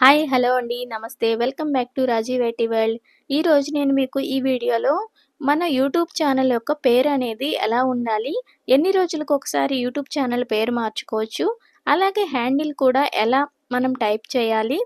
Hi hello అండి. నమస్తే. Welcome back to Rajeev IT world ఈరోజు నేను మీకు ఈ వీడియోలో మన యూట్యూబ్ ఛానల్ యొక్క పేరు అనేది ఎలా ఉండాలి ఎన్ని రోజులకు ఒకసారి యూట్యూబ్ ఛానల్ పేరు మార్చుకోవచ్చు అలాగే హ్యాండిల్ కూడా ఎలా మనం టైప్ చేయాలి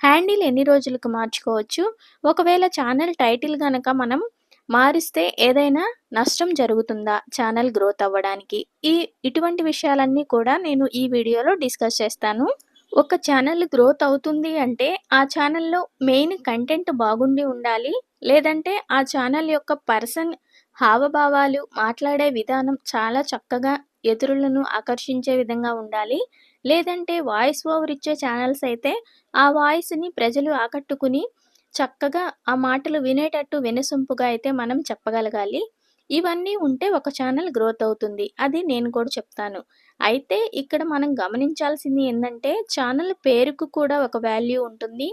హ్యాండిల్ ఎన్ని రోజులకు మార్చుకోవచ్చు ఒకవేళ ఛానల్ టైటిల్ కనుక మనం మారిస్తే ఏదైనా నష్టం జరుగుతుందా ఛానల్ గ్రోత్ అవ్వడానికి. ఈ ఇటువంటి విషయాలన్నీ కూడా నేను ఈ వీడియోలో డిస్కస్ చేస్తాను. ఒక ఛానల్ గ్రోత్ అవుతుంది అంటే ఆ ఛానల్లో మెయిన్ కంటెంట్ బాగుండి ఉండాలి. లేదంటే ఆ ఛానల్ యొక్క పర్సన్ హావభావాలు మాట్లాడే విధానం చాలా చక్కగా ఎదురులను ఆకర్షించే విధంగా ఉండాలి. లేదంటే వాయిస్ ఓవర్ ఇచ్చే ఛానల్స్ అయితే ఆ వాయిస్ని ప్రజలు ఆకట్టుకుని చక్కగా ఆ మాటలు వినేటట్టు వినసొంపుగా అయితే మనం చెప్పగలగాలి. ఇవన్నీ ఉంటే ఒక ఛానల్ గ్రోత్ అవుతుంది. అది నేను కూడా చెప్తాను. అయితే ఇక్కడ మనం గమనించాల్సింది ఏంటంటే ఛానల్ పేరుకు కూడా ఒక వాల్యూ ఉంటుంది.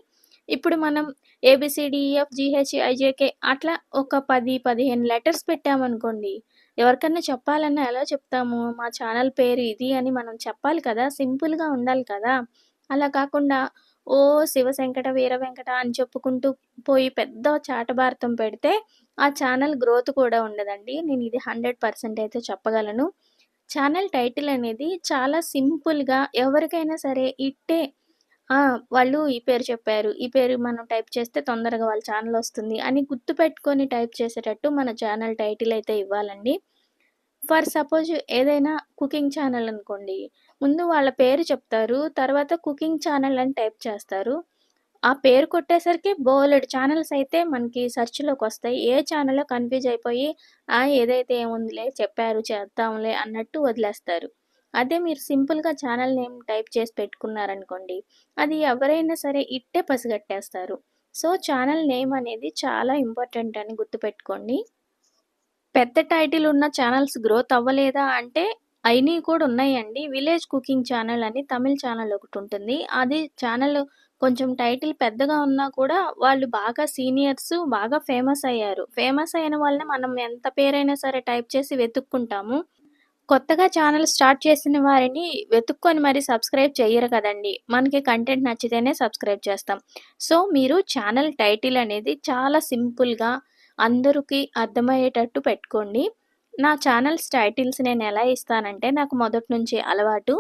ఇప్పుడు మనం ఏబిసిడిఎఫ్ జిహెచ్ ఐజేకే అట్లా ఒక పది పదిహేను లెటర్స్ పెట్టామనుకోండి ఎవరికన్నా చెప్పాలన్నా ఎలా చెప్తాము? మా ఛానల్ పేరు ఇది అని మనం చెప్పాలి కదా? సింపుల్గా ఉండాలి కదా? అలా కాకుండా ఓ శివ శంకట వీర వెంకట అని చెప్పుకుంటూ పోయి పెద్ద చాటభారతం పెడితే ఆ ఛానల్ గ్రోత్ కూడా ఉండదండి. నేను ఇది హండ్రెడ్ పర్సెంట్ అయితే చెప్పగలను. ఛానల్ టైటిల్ అనేది చాలా సింపుల్గా ఎవరికైనా సరే ఇట్టే వాళ్ళు ఈ పేరు చెప్పారు ఈ పేరు మనం టైప్ చేస్తే తొందరగా వాళ్ళ ఛానల్ వస్తుంది అని గుర్తుపెట్టుకొని టైప్ చేసేటట్టు మన ఛానల్ టైటిల్ అయితే ఇవ్వాలండి. ఫర్ సపోజ్ ఏదైనా కుకింగ్ ఛానల్ అనుకోండి ముందు వాళ్ళ పేరు చెప్తారు తర్వాత కుకింగ్ ఛానల్ అని టైప్ చేస్తారు. ఆ పేరు కొట్టేసరికి బోలెడు ఛానల్స్ అయితే మనకి సెర్చ్లోకి వస్తాయి. ఏ ఛానల్లో కన్ఫ్యూజ్ అయిపోయి ఆ ఏదైతే ఏముందిలే చెప్పారు చేద్దాంలే అన్నట్టు వదిలేస్తారు. అదే మీరు సింపుల్గా ఛానల్ నేమ్ టైప్ చేసి పెట్టుకున్నారనుకోండి అది ఎవరైనా సరే ఇట్టే పసిగట్టేస్తారు. సో ఛానల్ నేమ్ అనేది చాలా ఇంపార్టెంట్ అని గుర్తుపెట్టుకోండి. పెద్ద టైటిల్ ఉన్న ఛానల్స్ గ్రోత్ అవ్వలేదా అంటే అయినవి కూడా ఉన్నాయండి. విలేజ్ కుకింగ్ ఛానల్ అని తమిళ ఛానల్ ఒకటి ఉంటుంది. అది ఛానల్ కొంచెం టైటిల్ పెద్దగా ఉన్నా కూడా వాళ్ళు బాగా సీనియర్స్ బాగా ఫేమస్ అయ్యారు. ఫేమస్ అయిన వాళ్ళని మనం ఎంత పేరైనా సరే టైప్ చేసి వెతుక్కుంటాము. కొత్తగా ఛానల్ స్టార్ట్ చేసిన వారిని వెతుక్కొని మరి సబ్స్క్రైబ్ చేయరు కదండి. మనకి కంటెంట్ నచ్చితేనే సబ్స్క్రైబ్ చేస్తాం. సో మీరు ఛానల్ టైటిల్ అనేది చాలా సింపుల్గా అందరికీ అర్థమయ్యేటట్టు పెట్టుకోండి. నా ఛానల్స్ టైటిల్స్ నేను ఎలా ఇస్తానంటే నాకు మొదటి నుంచి అలవాటు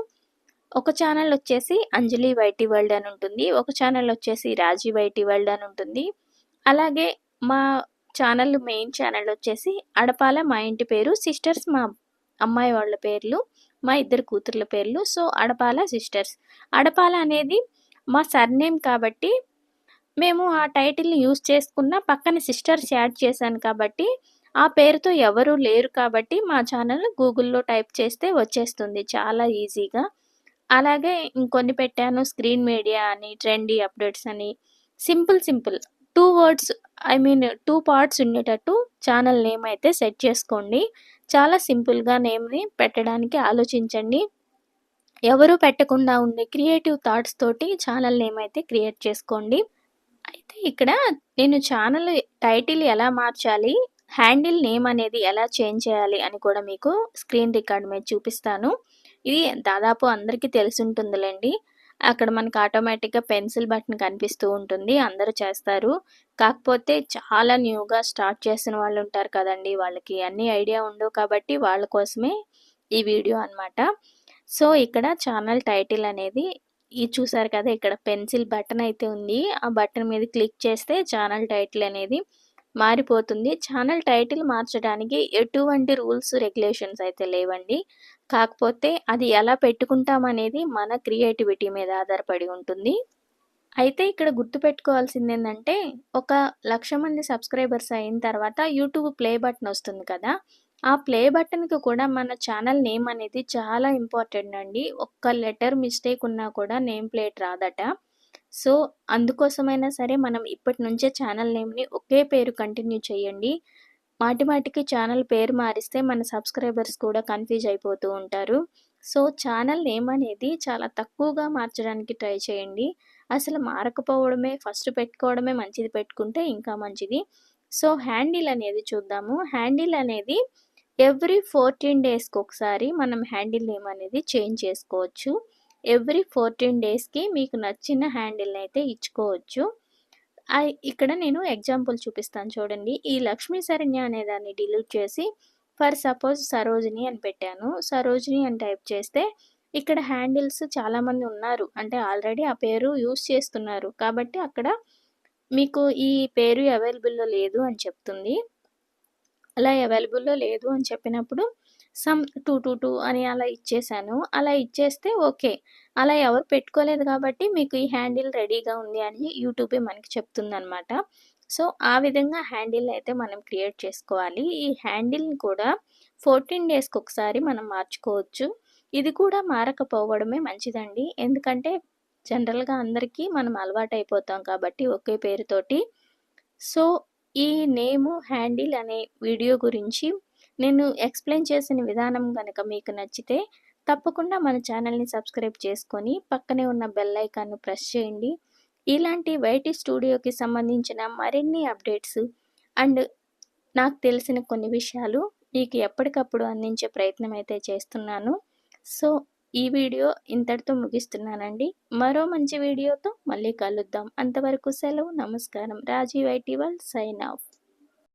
ఒక ఛానల్ వచ్చేసి అంజలి వైటీ వరల్డ్ అని ఉంటుంది. ఒక ఛానల్ వచ్చేసి రాజీ వైటీ వరల్డ్ అని ఉంటుంది. అలాగే మా ఛానల్ మెయిన్ ఛానల్ వచ్చేసి అడపాల మా ఇంటి పేరు సిస్టర్స్ మా అమ్మాయి వాళ్ళ పేర్లు మా ఇద్దరు కూతుర్ల పేర్లు. సో అడపాల సిస్టర్స్ అడపాల అనేది మా సర్నేమ్ కాబట్టి మేము ఆ టైటిల్ని యూజ్ చేసుకున్న పక్కన సిస్టర్స్ యాడ్ చేశాను కాబట్టి ఆ పేరుతో ఎవరూ లేరు కాబట్టి మా ఛానల్ గూగుల్లో టైప్ చేస్తే వచ్చేస్తుంది. చాలా ఈజీగా అలాగే ఇంకొన్ని పెట్టాను స్క్రీన్ మీడియా అని ట్రెండీ అప్డేట్స్ అని. Simple simple two words I mean two parts ఉండేటట్టు ఛానల్ నేమ్ అయితే సెట్ చేసుకోండి. చాలా సింపుల్గా నేమ్ని పెట్టడానికి ఆలోచించండి. ఎవరు పెట్టకుండా ఉండే క్రియేటివ్ థాట్స్ తోటి ఛానల్ నేమ్ అయితే క్రియేట్ చేసుకోండి. అయితే ఇక్కడ నేను ఛానల్ టైటిల్ ఎలా మార్చాలి హ్యాండిల్ నేమ్ అనేది ఎలా చేంజ్ చేయాలి అని కూడా మీకు స్క్రీన్ రికార్డ్ మీద చూపిస్తాను. ఇది దాదాపు అందరికీ తెలిసి ఉంటుందిలేండి. అక్కడ మనకి ఆటోమేటిక్గా పెన్సిల్ బటన్ కనిపిస్తూ ఉంటుంది. అందరూ చేస్తారు. కాకపోతే చాలా న్యూగా స్టార్ట్ చేసిన వాళ్ళు ఉంటారు కదండి. వాళ్ళకి అన్ని ఐడియా ఉండవు కాబట్టి వాళ్ళ కోసమే ఈ వీడియో అన్నమాట. సో ఇక్కడ ఛానల్ టైటిల్ అనేది ఇది చూసారు కదా ఇక్కడ పెన్సిల్ బటన్ అయితే ఉంది. ఆ బటన్ మీద క్లిక్ చేస్తే ఛానల్ టైటిల్ అనేది మారిపోతుంది. ఛానల్ టైటిల్ మార్చడానికి ఎటువంటి రూల్స్ రెగ్యులేషన్స్ అయితే లేవండి. కాకపోతే అది ఎలా పెట్టుకుంటాం అనేది మన క్రియేటివిటీ మీద ఆధారపడి ఉంటుంది. అయితే ఇక్కడ గుర్తుపెట్టుకోవాల్సింది ఏంటంటే ఒక లక్ష మంది సబ్స్క్రైబర్స్ అయిన తర్వాత యూట్యూబ్ ప్లే బటన్ వస్తుంది కదా. ఆ ప్లే బటన్కి కూడా మన ఛానల్ నేమ్ అనేది చాలా ఇంపార్టెంట్ అండి. ఒక్క లెటర్ మిస్టేక్ ఉన్నా కూడా నేమ్ ప్లేట్ రాదట. సో అందుకోసమైనా సరే మనం ఇప్పటి నుంచే ఛానల్ నేమ్ని ఒకే పేరు కంటిన్యూ చేయండి. మాటి మాటికి ఛానల్ పేరు మారిస్తే మన సబ్స్క్రైబర్స్ కూడా కన్ఫ్యూజ్ అయిపోతూ ఉంటారు. సో ఛానల్ నేమ్ అనేది చాలా తక్కువగా మార్చడానికి ట్రై చేయండి. అసలు మారకపోవడమే ఫస్ట్ పెట్టుకోవడమే మంచిది పెట్టుకుంటే ఇంకా మంచిది. సో హ్యాండిల్ అనేది చూద్దాము. హ్యాండిల్ అనేది ఎవ్రీ ఫోర్టీన్ డేస్కి ఒకసారి మనం హ్యాండిల్ నేమ్ అనేది చేంజ్ చేసుకోవచ్చు. ఎవ్రీ ఫోర్టీన్ డేస్కి మీకు నచ్చిన హ్యాండిల్ని అయితే ఇచ్చుకోవచ్చు. ఇక్కడ నేను ఎగ్జాంపుల్ చూపిస్తాను చూడండి. ఈ లక్ష్మీ సరణ్య అనే దాన్ని డిలీట్ చేసి ఫర్ సపోజ్ సరోజిని అని పెట్టాను. సరోజిని అని టైప్ చేస్తే ఇక్కడ హ్యాండిల్స్ చాలామంది ఉన్నారు. అంటే ఆల్రెడీ ఆ పేరు యూస్ చేస్తున్నారు. కాబట్టి అక్కడ మీకు ఈ పేరు అవైలబుల్లో లేదు అని చెప్తుంది. అలా అవైలబుల్లో లేదు అని చెప్పినప్పుడు సమ్ టూ టూ టూ అని అలా ఇచ్చేసాను. అలా ఇచ్చేస్తే ఓకే. అలా ఎవరు పెట్టుకోలేదు కాబట్టి మీకు ఈ హ్యాండిల్ రెడీగా ఉంది అని యూట్యూబే మనకి చెప్తుందనమాట సో ఆ విధంగా హ్యాండిల్ అయితే మనం క్రియేట్ చేసుకోవాలి. ఈ హ్యాండిల్ని కూడా ఫోర్టీన్ డేస్కి ఒకసారి మనం మార్చుకోవచ్చు. ఇది కూడా మారకపోవడమే మంచిదండి. ఎందుకంటే జనరల్గా అందరికీ మనం అలవాటు అయిపోతాం కాబట్టి ఒకే పేరుతోటి. సో ఈ నేము హ్యాండిల్ అనే వీడియో గురించి నేను ఎక్స్ప్లెయిన్ చేసిన విధానం కనుక మీకు నచ్చితే తప్పకుండా మన ఛానల్ని సబ్స్క్రైబ్ చేసుకొని పక్కనే ఉన్న బెల్ ఐకాన్ను ప్రెస్ చేయండి. ఇలాంటి వైటీ స్టూడియోకి సంబంధించిన మరిన్ని అప్డేట్స్ అండ్ నాకు తెలిసిన కొన్ని విషయాలు మీకు ఎప్పటికప్పుడు అందించే ప్రయత్నం అయితే చేస్తున్నాను. సో ఈ వీడియో ఇంతటితో ముగిస్తున్నానండి. మరో మంచి వీడియోతో మళ్ళీ కలుద్దాం. అంతవరకు సెలవు నమస్కారం. Rajiv IT sign of